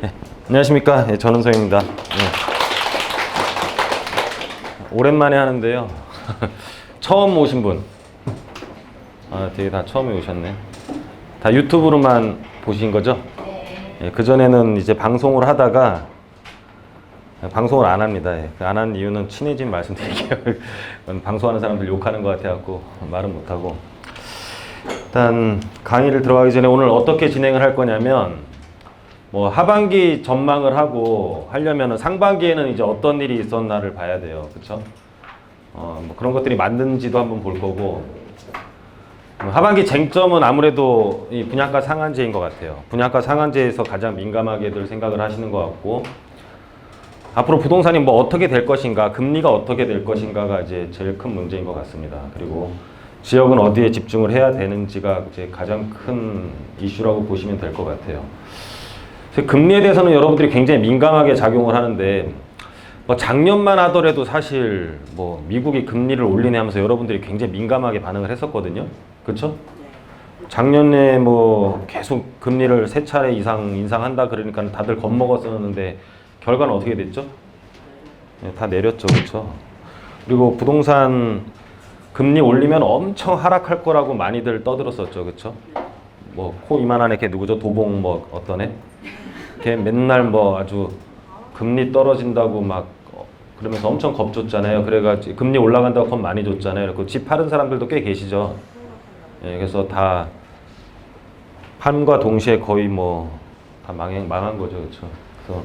네, 안녕하십니까. 네, 전은성입니다. 네. 오랜만에 하는데요. 처음 오신 분. 아, 되게 다 처음에 오셨네. 다 유튜브로만 보신 거죠? 네. 그전에는 이제 방송을 하다가 방송을 안 합니다. 예. 안 하는 이유는 친해진 말씀드릴게요. 방송하는 사람들 욕하는 것 같아갖고 말은 못하고. 일단 강의를 들어가기 전에 오늘 어떻게 진행을 할 거냐면 뭐 하반기 전망을 하고 하려면 상반기에는 이제 어떤 일이 있었나를 봐야 돼요. 그렇죠? 어, 뭐 그런 것들이 맞는지도 한번 볼 거고 어, 하반기 쟁점은 아무래도 이 분양가 상한제인 것 같아요. 분양가 상한제에서 가장 민감하게들 생각을 하시는 것 같고 앞으로 부동산이 뭐 어떻게 될 것인가, 금리가 어떻게 될 것인가가 이제 제일 큰 문제인 것 같습니다. 그리고 지역은 어디에 집중을 해야 되는지가 이제 가장 큰 이슈라고 보시면 될 것 같아요. 그래서 금리에 대해서는 여러분들이 굉장히 민감하게 작용을 하는데 뭐 작년만 하더라도 사실 뭐 미국이 금리를 올리네 하면서 여러분들이 굉장히 민감하게 반응을 했었거든요. 그렇죠? 작년에 뭐 계속 금리를 세 차례 이상 인상한다 그러니까 다들 겁먹었었는데 결과는 어떻게 됐죠? 네, 다 내렸죠, 그렇죠? 그리고 부동산 금리 올리면 엄청 하락할 거라고 많이들 떠들었었죠, 그렇죠? 뭐 코 이만한 애 걔 누구죠? 도봉 뭐 어떤 애? 걔 맨날 뭐 아주 금리 떨어진다고 막 어, 그러면서 엄청 겁줬잖아요. 그래가지고 금리 올라간다고 겁 많이 줬잖아요. 그집 파는 사람들도 꽤 계시죠. 예, 그래서 다 판과 동시에 거의 뭐 다 망한, 망한 거죠, 그렇죠? 그래서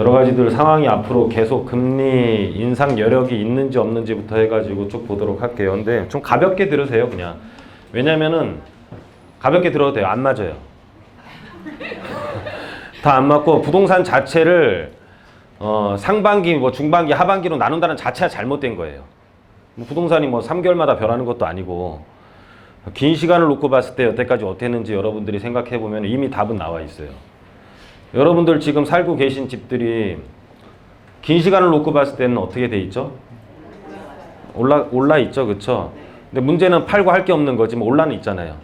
여러 가지들 상황이 앞으로 계속 금리 인상 여력이 있는지 없는지부터 해가지고 쭉 보도록 할게요. 근데 좀 가볍게 들으세요, 그냥. 왜냐면은 가볍게 들어도 돼요. 안 맞아요. 다 안 맞고 부동산 자체를 어, 상반기, 뭐 중반기, 하반기로 나눈다는 자체가 잘못된 거예요. 뭐 부동산이 뭐 3개월마다 변하는 것도 아니고 긴 시간을 놓고 봤을 때 여태까지 어땠는지 여러분들이 생각해 보면 이미 답은 나와 있어요. 여러분들 지금 살고 계신 집들이 긴 시간을 놓고 봤을 때는 어떻게 돼 있죠? 올라 올라 있죠, 그렇죠? 근데 문제는 팔고 할 게 없는 거지, 뭐 올라는 있잖아요.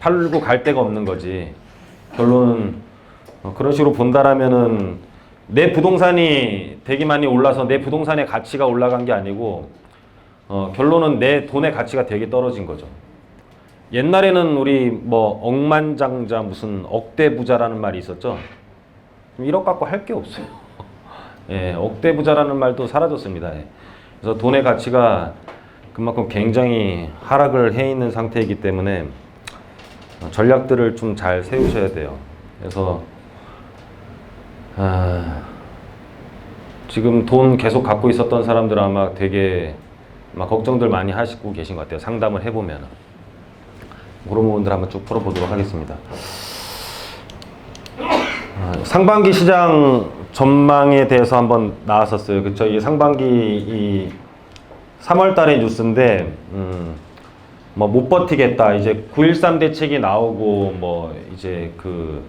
팔고 갈 데가 없는 거지. 결론은 어, 그런 식으로 본다라면은 내 부동산이 되게 많이 올라서 내 부동산의 가치가 올라간 게 아니고 어, 결론은 내 돈의 가치가 되게 떨어진 거죠. 옛날에는 우리 뭐 억만장자 무슨 억대 부자라는 말이 있었죠. 1억 갖고 할 게 없어요. 예, 억대 부자라는 말도 사라졌습니다. 예. 그래서 돈의 가치가 그만큼 굉장히 하락을 해 있는 상태이기 때문에 어, 전략들을 좀 잘 세우셔야 돼요. 그래서 아, 지금 돈 계속 갖고 있었던 사람들 아마 되게 막 걱정들 많이 하시고 계신 것 같아요. 상담을 해보면 그런 부분들 한번 쭉 풀어보도록 하겠습니다. 아, 상반기 시장 전망에 대해서 한번 나왔었어요. 그쵸? 이 상반기 이 3월 달의 뉴스인데, 음, 뭐 못 버티겠다. 이제 9.13 대책이 나오고, 뭐 이제 그,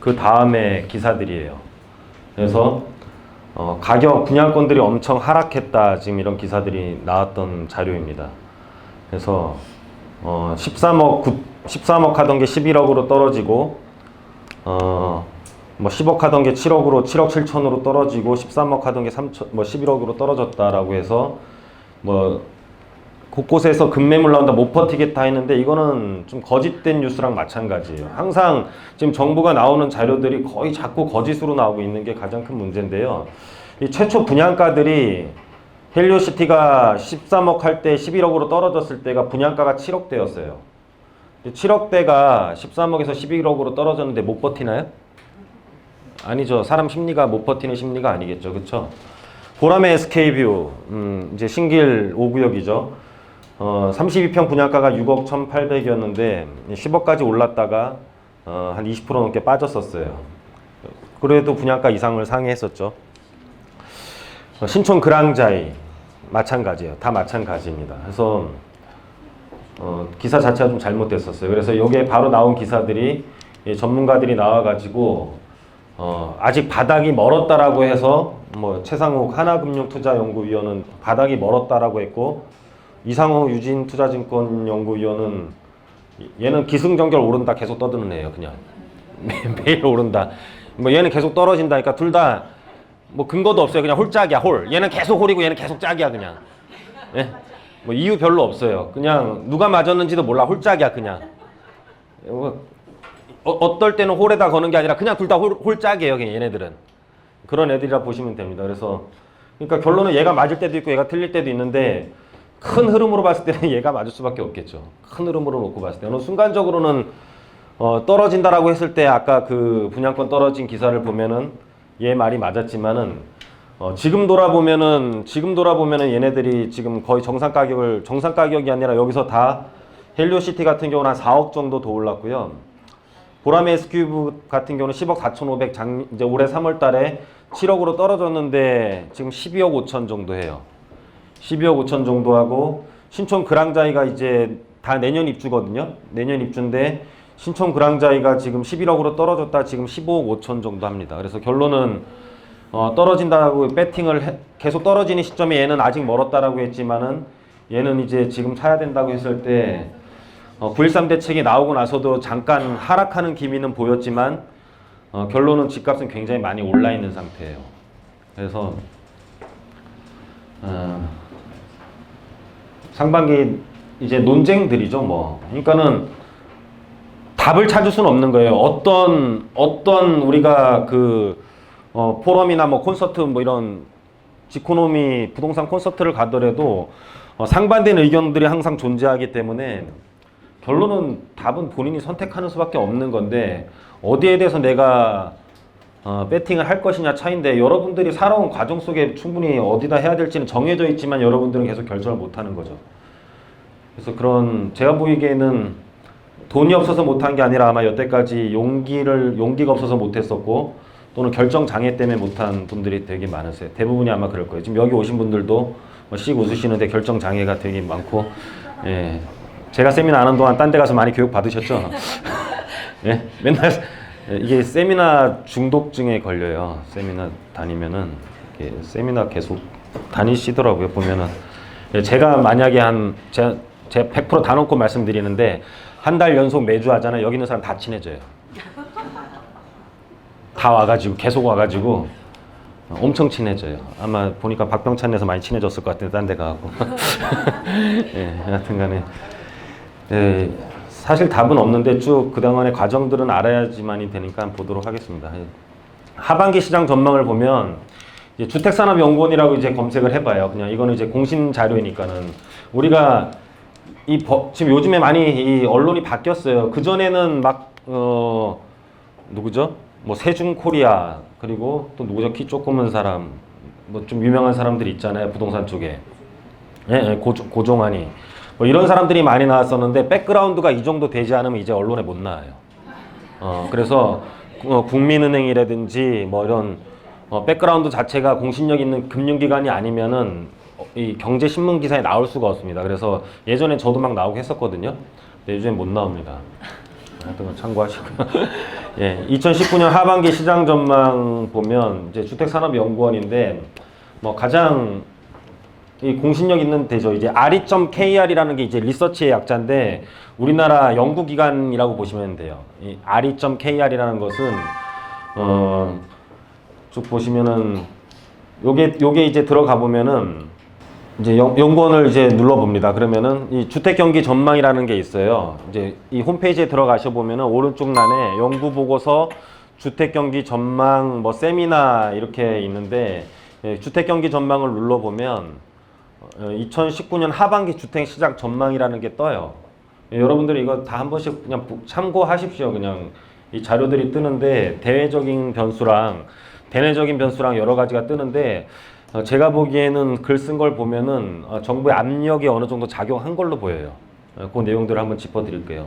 그 다음에 기사들이에요. 그래서, 어, 가격, 분양권들이 엄청 하락했다. 지금 이런 기사들이 나왔던 자료입니다. 그래서, 어, 13억, 9, 13억 하던 게 11억으로 떨어지고, 어, 뭐 10억 하던 게 7억으로 7억 7천으로 떨어지고 13억 하던 게 3천 뭐 11억으로 떨어졌다라고 해서 뭐 곳곳에서 급매물 나온다 못 버티겠다 했는데 이거는 좀 거짓된 뉴스랑 마찬가지예요. 항상 지금 정부가 나오는 자료들이 거의 자꾸 거짓으로 나오고 있는 게 가장 큰 문제인데요. 이 최초 분양가들이 헬리오시티가 13억 할 때 11억으로 떨어졌을 때가 분양가가 7억대였어요. 7억대가 13억에서 11억으로 떨어졌는데 못 버티나요? 아니죠. 사람 심리가 못 버티는 심리가 아니겠죠. 그렇죠? 보람의 SK뷰 음, 이제 신길 5구역이죠. 어, 32평 분양가가 6억 1,800이었는데 10억까지 올랐다가 어, 한 20% 넘게 빠졌었어요. 그래도 분양가 이상을 상회했었죠. 어, 신촌 그랑자이 마찬가지예요. 다 마찬가지입니다. 그래서 어, 기사 자체가 좀 잘못됐었어요. 그래서 이게 바로 나온 기사들이 이 전문가들이 나와가지고 어, 아직 바닥이 멀었다라고 해서 뭐 최상욱 하나금융투자연구위원은 바닥이 멀었다라고 했고 이상호 유진 투자증권연구위원은 얘는 기승전결 오른다 계속 떠드는 애예요 그냥 매- 매일 오른다 뭐 얘는 계속 떨어진다니까 둘 다 뭐 근거도 없어요. 그냥 홀짝이야 홀. 얘는 계속 홀이고 얘는 계속 짝이야 그냥. 예? 뭐 이유 별로 없어요. 그냥 누가 맞았는지도 몰라 홀짝이야 그냥. 어, 어떨 때는 홀에다 거는 게 아니라 그냥 둘 다 홀짝이에요 그냥 얘네들은. 그런 애들이라 보시면 됩니다. 그래서 그러니까 결론은 얘가 맞을 때도 있고 얘가 틀릴 때도 있는데 큰 흐름으로 봤을 때는 얘가 맞을 수밖에 없겠죠. 큰 흐름으로 놓고 봤을 때 어느 순간적으로는 어, 떨어진다라고 했을 때 아까 그 분양권 떨어진 기사를 보면은 얘 말이 맞았지만은 어, 지금 돌아보면은 지금 돌아보면은 얘네들이 지금 거의 정상 가격을 정상 가격이 아니라 여기서 다 헬리오시티 같은 경우는 한 4억 정도 더 올랐고요. 보라메 S큐브 같은 경우는 10억 4,500 장, 이제 올해 3월 달에 7억으로 떨어졌는데 지금 12억 5천 정도 해요. 12억 5천 정도 하고 신촌 그랑자이가 이제 다 내년 입주거든요. 내년 입주인데 신촌 그랑자이가 지금 11억으로 떨어졌다 지금 15억 5천 정도 합니다. 그래서 결론은 어, 떨어진다고 배팅을 해- 계속 떨어지는 시점에 얘는 아직 멀었다라고 했지만은 얘는 이제 지금 사야 된다고 했을 때 어, 9.13 대책이 나오고 나서도 잠깐 하락하는 기미는 보였지만 어, 결론은 집값은 굉장히 많이 올라 있는 상태예요. 그래서 어, 상반기 이제 논쟁들이죠, 뭐. 그러니까는 답을 찾을 수는 없는 거예요. 어떤 어떤 우리가 그 어, 포럼이나 뭐 콘서트 뭐 이런 지코노미 부동산 콘서트를 가더라도 어, 상반된 의견들이 항상 존재하기 때문에 결론은 답은 본인이 선택하는 수밖에 없는 건데 어디에 대해서 내가 어, 배팅을 할 것이냐 차인데 여러분들이 살아온 과정 속에 충분히 어디다 해야 될지는 정해져 있지만 여러분들은 계속 결정을 못 하는 거죠. 그래서 그런 제가 보기에는 돈이 없어서 못한 게 아니라 아마 여태까지 용기를 용기가 없어서 못했었고 또는 결정 장애 때문에 못한 분들이 되게 많으세요. 대부분이 아마 그럴 거예요. 지금 여기 오신 분들도 뭐씩 웃으시는데 결정 장애가 되게 많고, 예, 제가 세미나 하는 동안 딴 데 가서 많이 교육 받으셨죠? 예, 맨날 예, 이게 세미나 중독증에 걸려요. 세미나 다니면은 세미나 계속 다니시더라고요. 보면은 예, 제가 만약에 한 제가 제가 100%다 놓고 말씀드리는데 한 달 연속 매주 하잖아요. 여기 있는 사람 다 친해져요. 다 와가지고 계속 와가지고 엄청 친해져요. 아마 보니까 박병찬에서 많이 친해졌을 것 같은데 딴 데 가고. 예, 하여튼간에 예, 사실 답은 없는데 쭉 그동안의 과정들은 알아야지만이 되니까 보도록 하겠습니다. 예. 하반기 시장 전망을 보면 주택산업연구원이라고 이제 검색을 해봐요. 그냥 이거는 이제 공신 자료이니까는 우리가 이 법, 지금 요즘에 많이 이 언론이 바뀌었어요. 그 전에는 막 어, 누구죠? 뭐 세중 코리아 그리고 또 누구죠? 키 조그만 사람 뭐 좀 유명한 사람들 있잖아요. 부동산 쪽에 예, 예, 고, 고종환이 뭐 이런 사람들이 많이 나왔었는데 백그라운드가 이 정도 되지 않으면 이제 언론에 못 나와요. 어, 그래서 어, 국민은행이라든지 뭐 이런 어, 백그라운드 자체가 공신력 있는 금융기관이 아니면은 어, 이 경제 신문 기사에 나올 수가 없습니다. 그래서 예전에 저도 막 나오고 했었거든요. 근데 요즘에 못 나옵니다. 하여튼 뭐 참고하시고요. 예, 2019년 하반기 시장 전망 보면 이제 주택산업연구원인데 뭐 가장 이 공신력 있는 데죠. 이제 RE.KR이라는 게 이제 리서치의 약자인데 우리나라 연구 기관이라고 보시면 돼요. 이 RE.KR이라는 것은 어, 쭉 보시면은 요게 요게 이제 들어가 보면은 이제 연, 연구원을 이제 눌러 봅니다. 그러면은 이 주택 경기 전망이라는 게 있어요. 이제 이 홈페이지에 들어가셔 보면은 오른쪽 난에 연구 보고서 주택 경기 전망 뭐 세미나 이렇게 있는데 예, 주택 경기 전망을 눌러 보면 어, 2019년 하반기 주택 시장 전망이라는 게 떠요. 예, 여러분들이 이거 다 한 번씩 그냥 부- 참고하십시오. 그냥 이 자료들이 뜨는데 대외적인 변수랑 대내적인 변수랑 여러 가지가 뜨는데 어, 제가 보기에는 글 쓴 걸 보면은 어, 정부의 압력이 어느 정도 작용한 걸로 보여요. 어, 그 내용들을 한번 짚어드릴게요.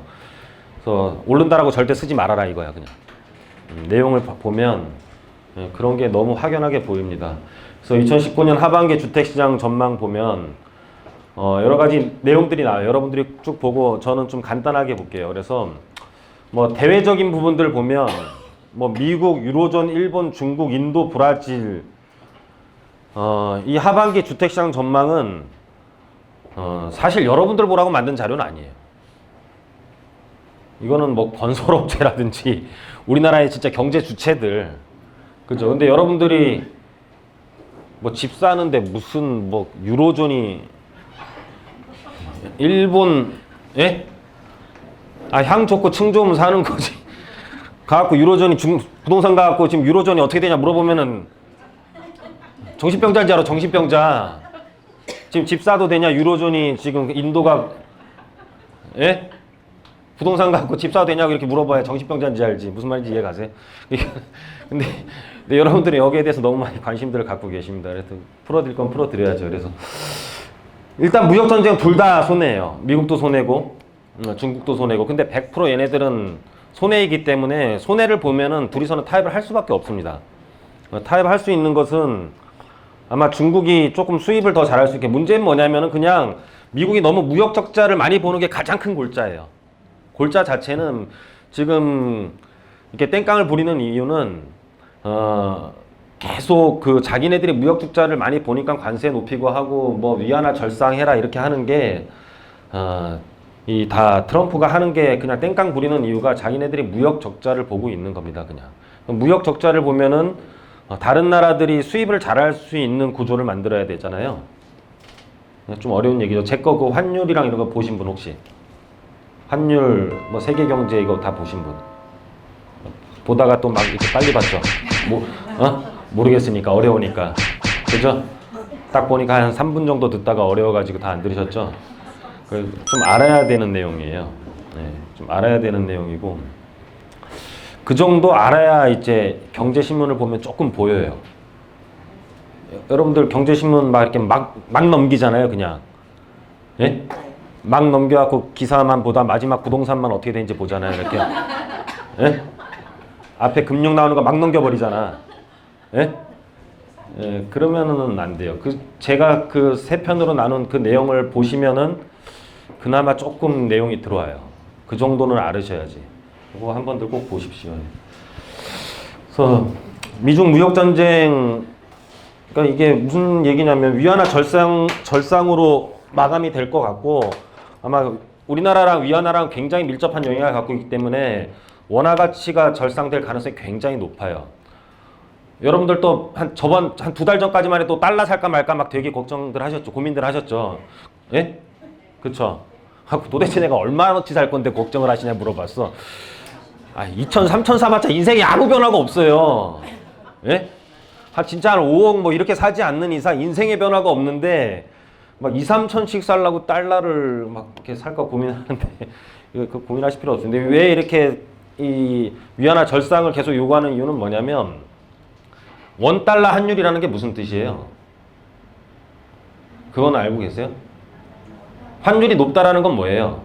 그래서 오른다라고 절대 쓰지 말아라 이거야 그냥. 음, 내용을 봐- 보면 예, 그런 게 너무 확연하게 보입니다. 그래서 2019년 하반기 주택시장 전망 보면 어, 여러 가지 내용들이 나와요. 여러분들이 쭉 보고 저는 좀 간단하게 볼게요. 그래서 뭐 대외적인 부분들 보면 뭐 미국, 유로존, 일본, 중국, 인도, 브라질 어, 이 하반기 주택시장 전망은 어, 사실 여러분들 보라고 만든 자료는 아니에요. 이거는 뭐 건설업체라든지 우리나라의 진짜 경제 주체들 그죠? 근데 여러분들이 뭐 집 사는데 무슨 뭐 유로존이 일본 예? 아 향 좋고 층 좋으면 사는 거지. 가갖고 유로존이 중 부동산 가갖고 지금 유로존이 어떻게 되냐 물어보면은 정신병자인 줄 알아 정신병자. 지금 집 사도 되냐 유로존이 지금 인도가 예? 부동산 갖고 집 사도 되냐고 이렇게 물어봐야 정신병자인지 알지 무슨 말인지 이해 가세요? 근데, 근데 여러분들이 여기에 대해서 너무 많이 관심들을 갖고 계십니다. 그래서 풀어드릴 건 풀어드려야죠. 그래서 일단 무역 전쟁 둘 다 손해예요. 미국도 손해고 음, 중국도 손해고. 근데 100% 얘네들은 손해이기 때문에 손해를 보면은 둘이서는 타협을 할 수밖에 없습니다. 어, 타협할 수 있는 것은 아마 중국이 조금 수입을 더 잘할 수 있게 문제는 뭐냐면은 그냥 미국이 너무 무역 적자를 많이 보는 게 가장 큰 골자예요. 골자 자체는 지금 이렇게 땡깡을 부리는 이유는 어 계속 그 자기네들이 무역 적자를 많이 보니까 관세 높이고 하고 뭐 위안화 절상해라 이렇게 하는 게 어, 이 다 트럼프가 하는 게 그냥 땡깡 부리는 이유가 자기네들이 무역 적자를 보고 있는 겁니다. 그냥 무역 적자를 보면은 어, 다른 나라들이 수입을 잘할 수 있는 구조를 만들어야 되잖아요. 좀 어려운 얘기죠. 제 거 그 환율이랑 이런 거 보신 분 혹시? 환율 뭐 세계 경제 이거 다 보신 분? 보다가 또 막 이렇게 빨리 봤죠. 뭐 어? 모르겠으니까 어려우니까. 그죠? 딱 보니까 한 3분 정도 듣다가 어려워가지고 다 안 들으셨죠? 그좀 알아야 되는 내용이에요. 네, 좀 알아야 되는 내용이고 그 정도 알아야 이제 경제 신문을 보면 조금 보여요. 여러분들 경제 신문 막 이렇게 막, 막 넘기잖아요, 그냥. 예? 막 넘겨갖고 기사만 보다 마지막 부동산만 어떻게 되는지 보잖아요, 이렇게. 예? 앞에 금융 나오는 거 막 넘겨버리잖아. 예? 예, 그러면은 안 돼요. 그 제가 그 세 편으로 나눈 그 내용을 보시면은 그나마 조금 내용이 들어와요. 그 정도는 알으셔야지. 그거 한 번들 꼭 보십시오. 그래서 미중 무역 전쟁 그러니까 이게 무슨 얘기냐면 위안화 절상 절상으로 마감이 될 것 같고 아마 우리나라랑 위안화랑 굉장히 밀접한 영향을 갖고 있기 때문에 원화 가치가 절상될 가능성이 굉장히 높아요. 여러분들도 한 저번 한 두 달 전까지만 해도 달러 살까 말까 막 되게 걱정들 하셨죠. 고민들 하셨죠. 예? 아, 도대체 내가 얼마어치 살 건데 걱정을 하시냐 물어봤어. 아, 2천, 3천 사봤자 인생에 아무 변화가 없어요. 예? 한 진짜 한 5억 뭐 이렇게 사지 않는 이상 인생의 변화가 없는데 막 2, 3천씩 살라고 달러를 막 이렇게 살까 고민하는데 이거 그 고민하실 필요. 근데 왜 이렇게 이 위안화 절상을 계속 요구하는 이유는 뭐냐면 원 달러 환율이라는 게 무슨 뜻이에요? 그건 알고 계세요? 환율이 높다라는 건 뭐예요?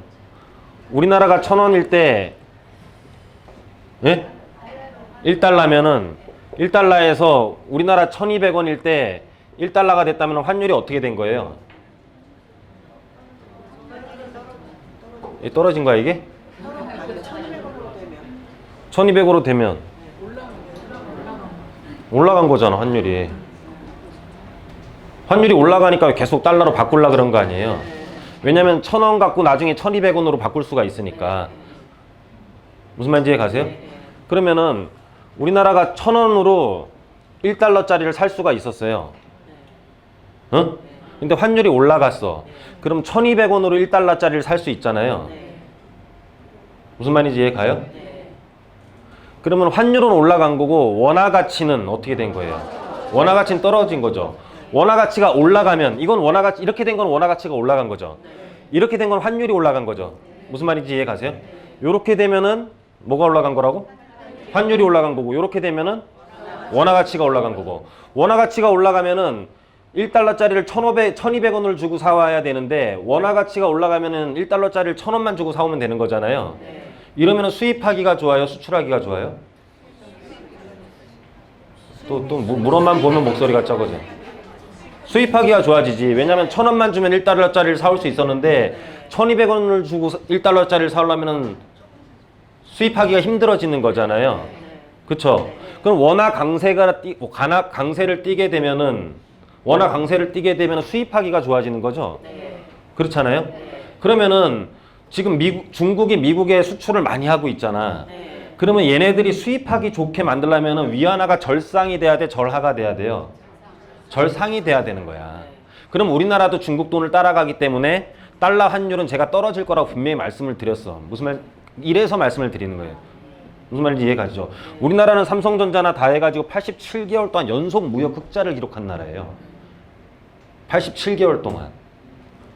우리나라가 천 원일 때 예? 1달러면은 1달러에서 우리나라 1200원일 때 1달러가 됐다면 환율이 어떻게 된 거예요? 떨어진 거야 이게? 1200으로 되면. 올라간 거잖아 환율이. 환율이 올라가니까 계속 달러로 바꾸려 그런 거 아니에요? 왜냐면 1000원 갖고 나중에 1200원으로 바꿀 수가 있으니까. 무슨 말인지 이해 가세요? 그러면은 우리나라가 1000원으로 1달러짜리를 살 수가 있었어요. 응? 근데 환율이 올라갔어 그럼 1200원으로 1달러짜리를 살 수 있잖아요 무슨 말인지 이해 가요? 그러면 환율은 올라간 거고 원화 가치는 어떻게 된 거예요? 원화 가치는 떨어진 거죠. 원화 가치가 올라가면 이건 원화 가치 이렇게 된 건 원화 가치가 올라간 거죠. 이렇게 된 건 환율이 올라간 거죠. 무슨 말인지 이해 가세요? 이렇게 되면은 뭐가 올라간 거라고? 환율이 올라간 거고 이렇게 되면은 원화 가치가 올라간 거고 원화 가치가 올라가면은 1달러짜리를 1,500, 1,200원을 주고 사와야 되는데 원화 가치가 올라가면은 1달러짜리를 1,000원만 주고 사오면 되는 거잖아요. 이러면 수입하기가 좋아요, 수출하기가 좋아요? 또, 또, 물- 물어만 보면 목소리가 작아져. 수입하기가 좋아지지. 왜냐면 천 원만 주면 1달러짜리를 사올 수 있었는데, 1200원을 주고 1달러짜리를 사오려면은 수입하기가 힘들어지는 거잖아요. 그쵸? 그럼 원화 강세가 띠, 뭐 강세를 띠게 되면은, 원화 강세를 띠게 되면 수입하기가 좋아지는 거죠? 그렇잖아요? 그러면은 지금 미국, 중국이 미국에 수출을 많이 하고 있잖아. 네. 그러면 얘네들이 수입하기 좋게 만들려면 위안화가 절상이 돼야 돼, 절하가 돼야 돼요. 절상이 돼야 되는 거야. 그럼 우리나라도 중국 돈을 따라가기 때문에 달러 환율은 제가 떨어질 거라고 분명히 말씀을 드렸어. 무슨 말? 이래서 말씀을 드리는 거예요. 무슨 말인지 이해가죠? 우리나라는 삼성전자나 다 해가지고 87개월 동안 연속 무역 흑자를 기록한 나라예요. 87개월 동안.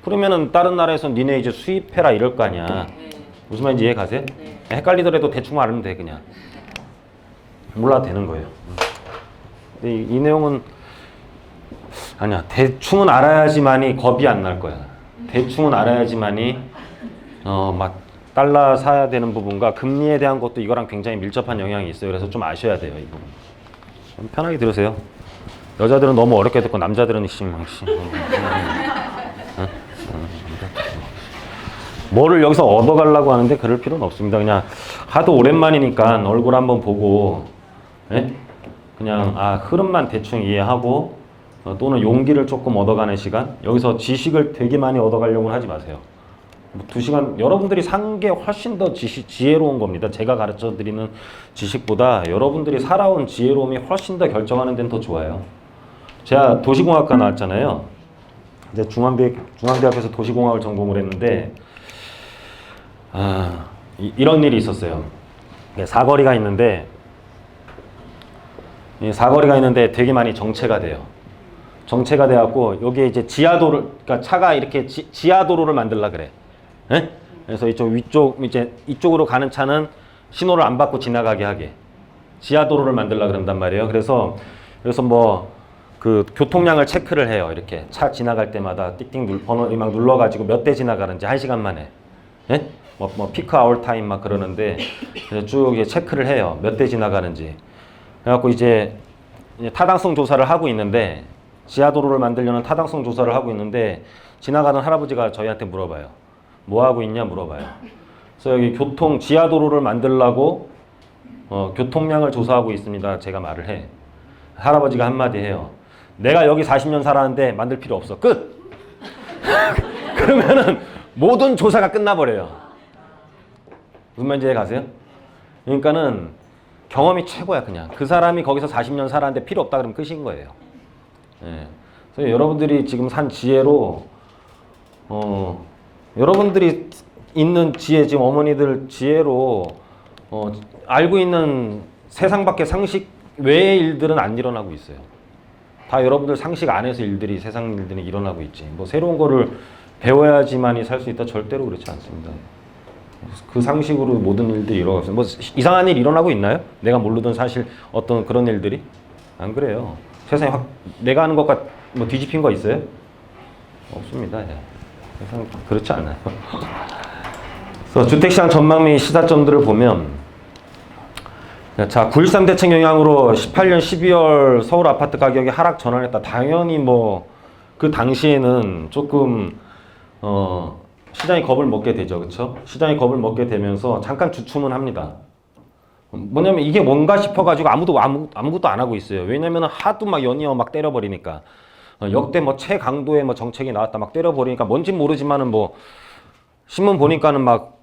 그러면은 다른 나라에서 니네 이제 수입해라 이럴 거 아니야. 네. 무슨 말인지 이해 가세요? 네. 헷갈리더라도 대충 알면 돼 그냥. 몰라도 되는 거예요. 근데 이, 이 내용은 아니야 대충은 알아야지만이 겁이 안 날 거야. 대충은 알아야지만이 어막 달러 사야 되는 부분과 금리에 대한 것도 이거랑 굉장히 밀접한 영향이 있어요. 그래서 좀 아셔야 돼요 이 부분. 좀 편하게 들으세요. 여자들은 너무 어렵게 듣고 남자들은 씨막 씨. 뭐를 여기서 얻어가려고 하는데 그럴 필요는 없습니다. 그냥 하도 오랜만이니까 얼굴 한번 보고 예? 그냥 아 흐름만 대충 이해하고 어, 또는 용기를 조금 얻어가는 시간 여기서 지식을 되게 많이 얻어가려고 하지 마세요. 뭐 두 시간 여러분들이 산 게 훨씬 더 지시, 지혜로운 겁니다. 제가 가르쳐 드리는 지식보다 여러분들이 살아온 지혜로움이 훨씬 더 결정하는 데는 더 좋아요. 제가 도시공학과 나왔잖아요. 이제 중앙대 중앙대학에서 도시공학을 전공을 했는데 아, 이, 이런 일이 있었어요. 사거리가 있는데 이 사거리가 있는데 되게 많이 정체가 돼요. 정체가 돼갖고 여기에 이제 지하도를 그러니까 차가 이렇게 지, 지하도로를 만들라 그래. 예? 그래서 이쪽 위쪽 이제 이쪽으로 가는 차는 신호를 안 받고 지나가게 하게 지하도로를 만들라 그런단 말이에요. 그래서 그래서 뭐 그 교통량을 체크를 해요. 이렇게 차 지나갈 때마다 띡띡 눌 번호를 막 눌러 가지고 몇 대 지나가는지 한 시간 만에. 예? 뭐, 뭐 피크 아워 타임 막 그러는데 쭉 체크를 해요. 몇 대 지나가는지. 그래 갖고 이제 이제 타당성 조사를 하고 있는데 지하도로를 만들려는 타당성 조사를 하고 있는데 지나가는 할아버지가 저희한테 물어봐요. 뭐 하고 있냐 물어봐요. 그래서 여기 교통 지하도로를 만들라고 어, 교통량을 조사하고 있습니다. 제가 말을 해. 할아버지가 한마디 해요. 내가 여기 40년 살았는데 만들 필요 없어. 끝. 그러면은 모든 조사가 끝나버려요. 무슨 말인지 가세요? 그러니까는 경험이 최고야 그냥. 그 사람이 거기서 40년 살았는데 필요 없다 그러면 끝인 거예요. 예. 그래서 여러분들이 지금 산 지혜로 어 여러분들이 있는 지혜 지금 어머니들 지혜로 어 알고 있는 세상 밖의 상식 외의 일들은 안 일어나고 있어요. 다 여러분들 상식 안에서 일들이 세상 일들이 일어나고 있지. 뭐 새로운 거를 배워야지만이 살 수 있다 절대로 그렇지 않습니다. 그 상식으로 모든 일들이 일어나고. 뭐 이상한 일 일어나고 있나요? 내가 모르던 사실 어떤 그런 일들이 안 그래요. 세상에 확 내가 하는 것과 뭐 뒤집힌 거 있어요? 없습니다. 예. 세상 그렇지 않아요. 그래서 주택시장 전망 및 시사점들을 보면 자, 9.13 대책 영향으로 18년 12월 서울 아파트 가격이 하락 전환했다. 당연히 뭐 그 당시에는 조금 어 시장이 겁을 먹게 되죠. 그렇죠? 시장이 겁을 먹게 되면서 잠깐 주춤은 합니다. 뭐냐면 이게 뭔가 싶어가지고 아무도 아무, 아무것도 안 하고 있어요. 왜냐면 하도 막 연이어 막 때려버리니까 어, 역대 뭐 최강도의 뭐 정책이 나왔다 막 때려버리니까 뭔진 모르지만은 뭐 신문 보니까는 막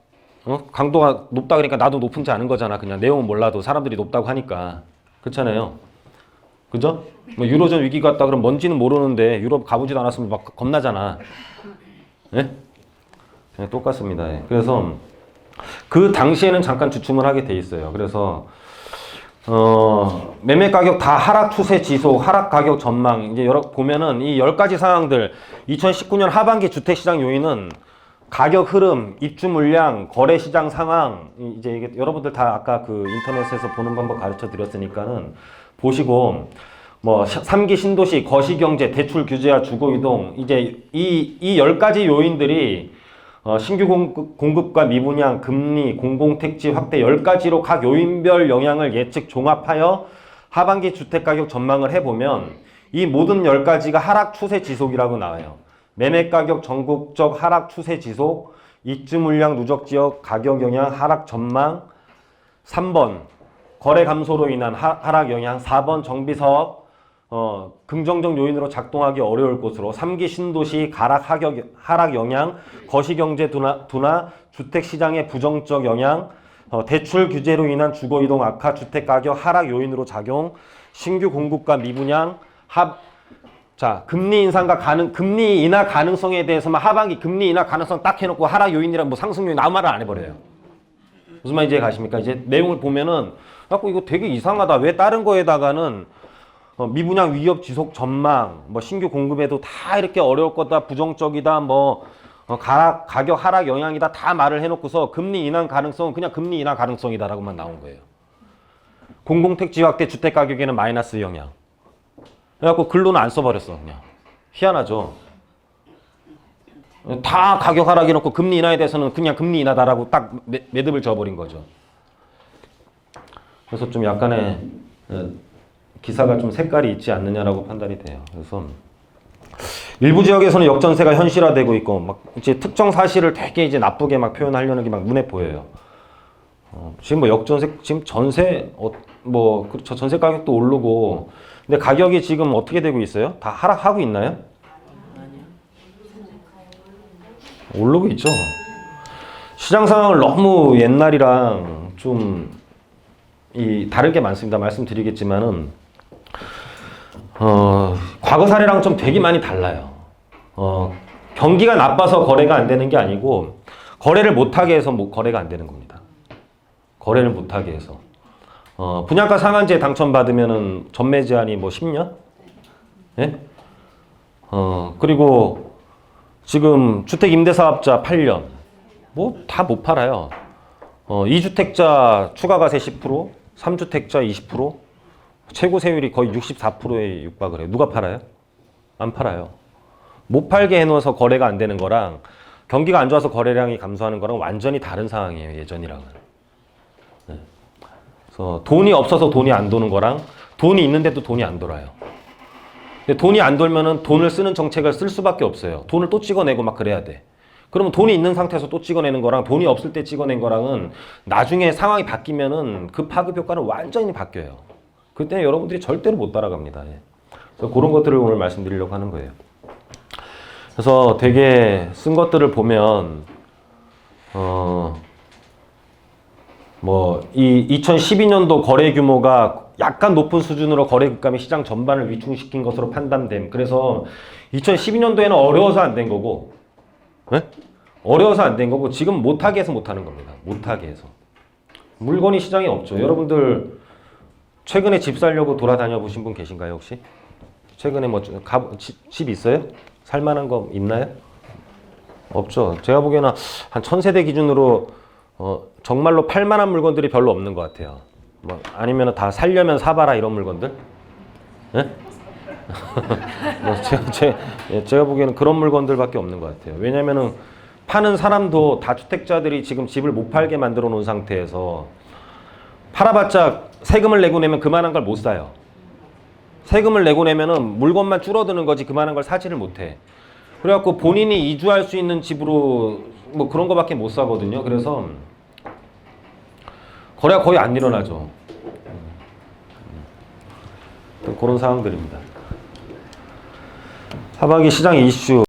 어? 강도가 높다 그러니까 나도 높은 지 아는 거잖아. 그냥 내용은 몰라도 사람들이 높다고 하니까 그렇잖아요. 그죠? 뭐 유로존 위기 갔다 그럼 뭔지는 모르는데 유럽 가보지도 않았으면 막 겁나잖아. 예? 그냥 똑같습니다. 예. 그래서 그 당시에는 잠깐 주춤을 하게 돼 있어요. 그래서 어, 매매 가격 다 하락 추세 지속, 하락 가격 전망 이제 여러 보면은 이열 가지 상황들 2019년 하반기 주택 시장 요인은 가격 흐름, 입주 물량, 거래 시장 상황 이- 이제 이게 여러분들 다 아까 그 인터넷에서 보는 방법 가르쳐 드렸으니까는 보시고 뭐 3기 신도시, 거시 경제, 대출 규제와 주거 이동 이제 이 이 열 가지 요인들이 어, 신규 공급, 공급과 미분양, 금리, 공공택지 확대 10가지로 각 요인별 영향을 예측 종합하여 하반기 주택가격 전망을 해보면 이 모든 10가지가 하락 추세 지속이라고 나와요. 매매 가격 전국적 하락 추세 지속, 입주 물량 누적 지역 가격 영향 하락 전망 3번 거래 감소로 인한 하, 하락 영향 4번 정비 사업 어, 긍정적 요인으로 작동하기 어려울 것으로 3기 신도시 가락 하격, 하락 영향, 거시경제 둔화, 둔화 주택 시장의 부정적 영향, 어, 대출 규제로 인한 주거 이동 악화, 주택 가격 하락 요인으로 작용, 신규 공급과 미분양, 합 자, 금리 인상과 가능, 금리 인하 가능성에 대해서만 하반기 금리 인하 가능성 딱 해놓고 하락 요인이랑 뭐 상승 요인 아무 말을 안 해버려요. 무슨 말인지 이해 가십니까? 이제 내용을 보면은, 갖고 이거 되게 이상하다. 왜 다른 거에다가는 어, 미분양 위협 지속 전망, 뭐 신규 공급에도 다 이렇게 어려울 거다, 부정적이다, 뭐 어, 가, 가격 하락 영향이다 다 말을 해놓고서 금리 인하 가능성은 그냥 금리 인하 가능성이다라고만 나온 거예요. 공공택지 확대 주택 가격에는 마이너스 영향. 그래갖고 글로는 안 써버렸어 그냥. 희한하죠. 다 가격 하락해 놓고 금리 인하에 대해서는 그냥 금리 인하다라고 딱 매, 매듭을 져버린 거죠. 그래서 좀 약간의 어, 기사가 좀 색깔이 있지 않느냐라고 판단이 돼요. 그래서 일부 지역에서는 역전세가 현실화되고 있고 막 이제 특정 사실을 되게 이제 나쁘게 막 표현하려는 게 막 눈에 보여요. 어, 지금 뭐 역전세 지금 전세 어, 뭐 그렇죠 전세 가격도 오르고 근데 가격이 지금 어떻게 되고 있어요? 다 하락하고 있나요? 오르고 있죠. 시장 상황을 너무 옛날이랑 좀 이 다르게 많습니다. 말씀드리겠지만은 어, 과거 사례랑 좀 되게 많이 달라요. 어, 경기가 나빠서 거래가 안 되는 게 아니고 거래를 못하게 해서 뭐 거래가 안 되는 겁니다. 거래를 못하게 해서 어, 분양가 상한제 당첨받으면은 전매 제한이 뭐 10년? 예? 어, 그리고 지금 주택 임대사업자 8년. 뭐 다 못 팔아요. 어, 2주택자 추가가세 10%, 3주택자 20%, 최고 세율이 거의 64%에 육박을 해요. 누가 팔아요? 안 팔아요. 못 팔게 해놓아서 거래가 안 되는 거랑 경기가 안 좋아서 거래량이 감소하는 거랑 완전히 다른 상황이에요. 예전이랑은. 네. 그래서 돈이 없어서 돈이 안 도는 거랑 돈이 있는데도 돈이 안 돌아요. 근데 돈이 안 돌면은 돈을 쓰는 정책을 쓸 수밖에 없어요. 돈을 또 찍어내고 막 그래야 돼. 그러면 돈이 있는 상태에서 또 찍어내는 거랑 돈이 없을 때 찍어낸 거랑은 나중에 상황이 바뀌면은 그 파급 효과는 완전히 바뀌어요. 그때 여러분들이 절대로 못 따라갑니다. 예. 그래서 그런 것들을 오늘 말씀드리려고 하는 거예요. 그래서 되게 쓴 것들을 보면 어. 뭐, 이 2012년도 거래 규모가 약간 높은 수준으로 거래 급감이 시장 전반을 위축시킨 것으로 판단됨. 그래서 2012년도에는 어려워서 안 된 거고, 예? 어려워서 안 된 거고, 지금 못하게 해서 못하는 겁니다. 못하게 해서. 물건이 시장에 없죠. 여러분들, 최근에 집 살려고 돌아다녀 보신 분 계신가요, 혹시? 최근에 뭐, 가, 집, 집 있어요? 살만한 거 있나요? 없죠. 제가 보기에는 한 천 세대 기준으로 어, 정말로 팔만한 물건들이 별로 없는 것 같아요. 뭐 아니면 다 살려면 사봐라 이런 물건들. 예? 뭐 제가, 제, 예, 제가 보기에는 그런 물건들밖에 없는 것 같아요. 왜냐면은 파는 사람도 다주택자들이 지금 집을 못 팔게 만들어 놓은 상태에서 팔아봤자 세금을 내고 내면 그만한 걸 못 사요. 세금을 내고 내면은 물건만 줄어드는 거지 그만한 걸 사지를 못해. 그래갖고 본인이 이주할 수 있는 집으로 뭐 그런 거밖에 못 사거든요. 그래서 거래가 거의 안 일어나죠. 음. 그런 상황들입니다. 하반기 시장 이슈